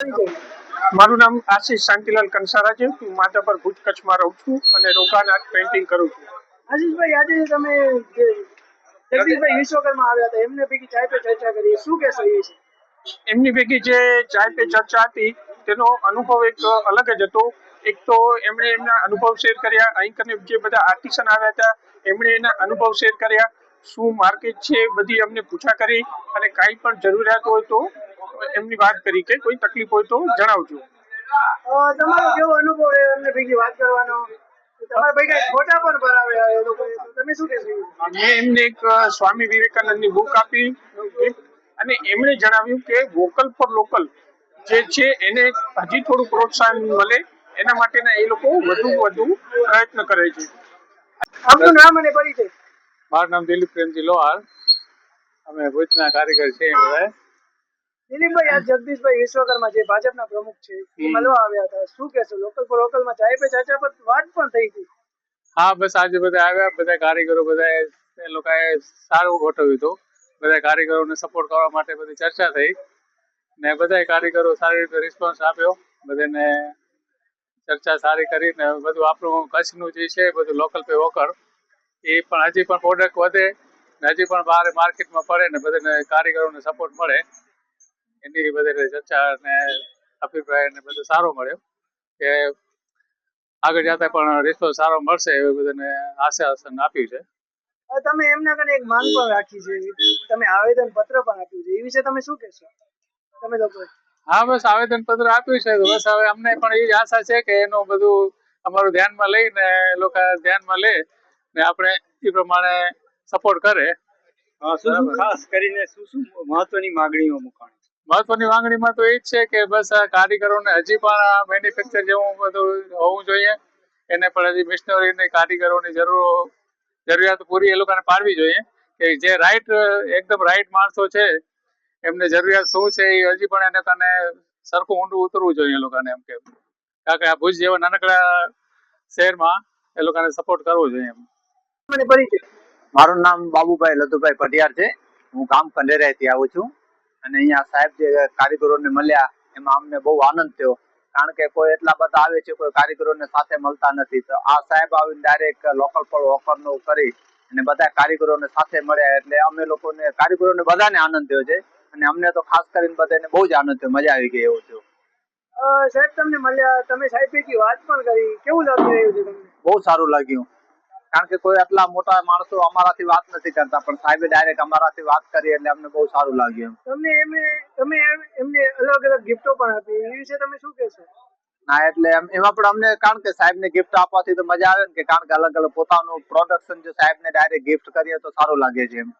મારું નામ આશીષ શાંતિલાલ કંસારા છે હું માધાપર ભુજ કચ્છમાં રહું છું અને રોકાણ આર્ટ પેઇન્ટિંગ કરું છું. આશીષભાઈ આજે તમે જગદીશભાઈ વિશ્વકર્મા આવ્યા હતા એમને પૈકી ચાય પે ચર્ચા કરી. શું કહેશો એ છે એમની પૈકી જે ચાય પે ચર્ચા હતી તેનો અનુભવ એક અલગ જ હતો. એક તો એમણે એમના અનુભવ શેર કર્યા. અહીં જે બધા આર્ટિસન આવ્યા હતા એમણે એના અનુભવ શેર કર્યા. શું માર્કેટ છે બધી અમને પૂછા કરી અને કાંઈ પણ જરૂરિયાત હોય તો એમની વાત કરી કે કોઈ તકલીફ હોય તો જણાવજો. તમારો કેવો અનુભવ રહ્યો એમને ભેગી વાત કરવાનો? મેં એમને એક સ્વામી વિવેકાનંદની બુક આપી અને એમણે જણાવ્યું કે વોકલ ફોર લોકલ જે છે એને હજી થોડું પ્રોત્સાહન મળે એના માટેના એ લોકો વધુ વધુ પ્રયત્ન કરે છે. આપનું નામ અને પરિચય? મારું નામ દિલીપ પ્રેમજી લોહાર. અમે ભુજના કારીગર છીએ. બધા દિલીપભાઈ આ જગદીશભાઈ વિશ્વકર્મા જે ભાજપના પ્રમુખ છે એ મળવા આવ્યા હતા. શું કહેશો? લોકલ ફોર લોકલમાં જાય પે ચર્ચા પર વાત પણ થઈ હતી હા બસ આજે બધા આવ્યા બધા કારીગરો બધા એ લોકોએ સારું ગોઠવ્યું હતું. બધા કારીગરોને સપોર્ટ કરવા માટે બધી ચર્ચા થઈ ને બધા કારીગરો સારી રીતે રિસ્પોન્સ આપ્યો. બધાને ચર્ચા સારી કરી ને બધું આપણું કચ્છનું જે છે બધું લોકલ પે વોકર એ પણ હજી પણ પ્રોડક્ટ વધે ને હજી પણ બહાર માર્કેટમાં પડે ને બધાને કારીગરોને સપોર્ટ મળે. એની બધી ચર્ચા અને અભિપ્રાય ને બધું સારો મળ્યો. કે આગળ જતા પણ રિસ્પોન્સ સારો મળશે એવું બધાને આશ્વાસન આપ્યું છે. તમે એમના કને એક માંગ પણ રાખી છે તમે આવેદન પત્ર પણ આપ્યું છે એ વિશે તમે શું કહેશો? તમે લોકો હા બસ આવેદન પત્ર આપ્યું છે બસ હવે અમને પણ એ જ આશા છે કે એનું બધું અમારું ધ્યાનમાં લઈને લોકો ધ્યાનમાં લે ને આપણે એ પ્રમાણે સપોર્ટ કરે. ખાસ કરીને શું શું મહત્વની માગણીઓ મુકાણી મહત્વની માંગણીમાં તો એ જ છે કે બસ આ કારીગરોને હજી પણ મેન્યુફેક્ચર જેવું બધું હોવું જોઈએ. એને પણ હજી મિશનરીની કારીગરોની જરૂર જરૂરિયાત પૂરી એ લોકોને પાડવી જોઈએ કે જે રાઈટ એકદમ રાઈટ માણસો છે એમને જરૂરિયાત શું છે એ હજી પણ એને કને સરખું ઊંડું ઉતરવું જોઈએ એ લોકોને એમ કે. કારણ કે આ ભુજ જેવા નાનકડા શહેરમાં એ લોકોને સપોર્ટ કરવો જોઈએ એમ. મને પરિચય. મારું નામ બાબુભાઈ લતુભાઈ પટિયાર છે. હું ગામ કંડેરાથી આવું છું. અને અહીંયા સાહેબ જે કારીગરોને મળ્યા એમાં અમને બહુ આનંદ થયો. કારણ કે કોઈ એટલા બધા આવે છે કોઈ કારીગરોને સાથે મળતા નથી. તો આ સાહેબ આવીને ડાયરેક્ટ લોકલ પર ઓફરનું કરી અને બધા કારીગરોને સાથે મળ્યા. એટલે અમે લોકોને કારીગરોને બધાને આનંદ થયો છે. અને અમને તો ખાસ કરીને બધાને બહુ જ આનંદ થયો. મજા આવી ગઈ એવું થયું. સાહેબ તમને મળ્યા. તમે સાહેબ વાત પણ કરી. કેવું લાગી રહ્યું છે તમને? બહુ સારું લાગ્યું. કારણ કે કોઈ આટલા મોટા માણસો અમારાથી વાત નથી કરતા પણ સાહેબે ડાયરેક્ટ અમારાથી વાત કરી એટલે અમને બહુ સારું લાગ્યું તમને એમને તમે એમને અલગ અલગ ગિફ્ટો પણ આપી. એ વિશે તમે શું કહેશો? ના એટલે એમ પણ અમને કારણ કે સાહેબને ગિફ્ટ આપવાથી તો મજા આવે ને કે કારણ કે અલગ અલગ પોતાનું પ્રોડક્શન જો સાહેબને ડાયરેક્ટ ગિફ્ટ કરીએ તો સારું લાગે છે એમ.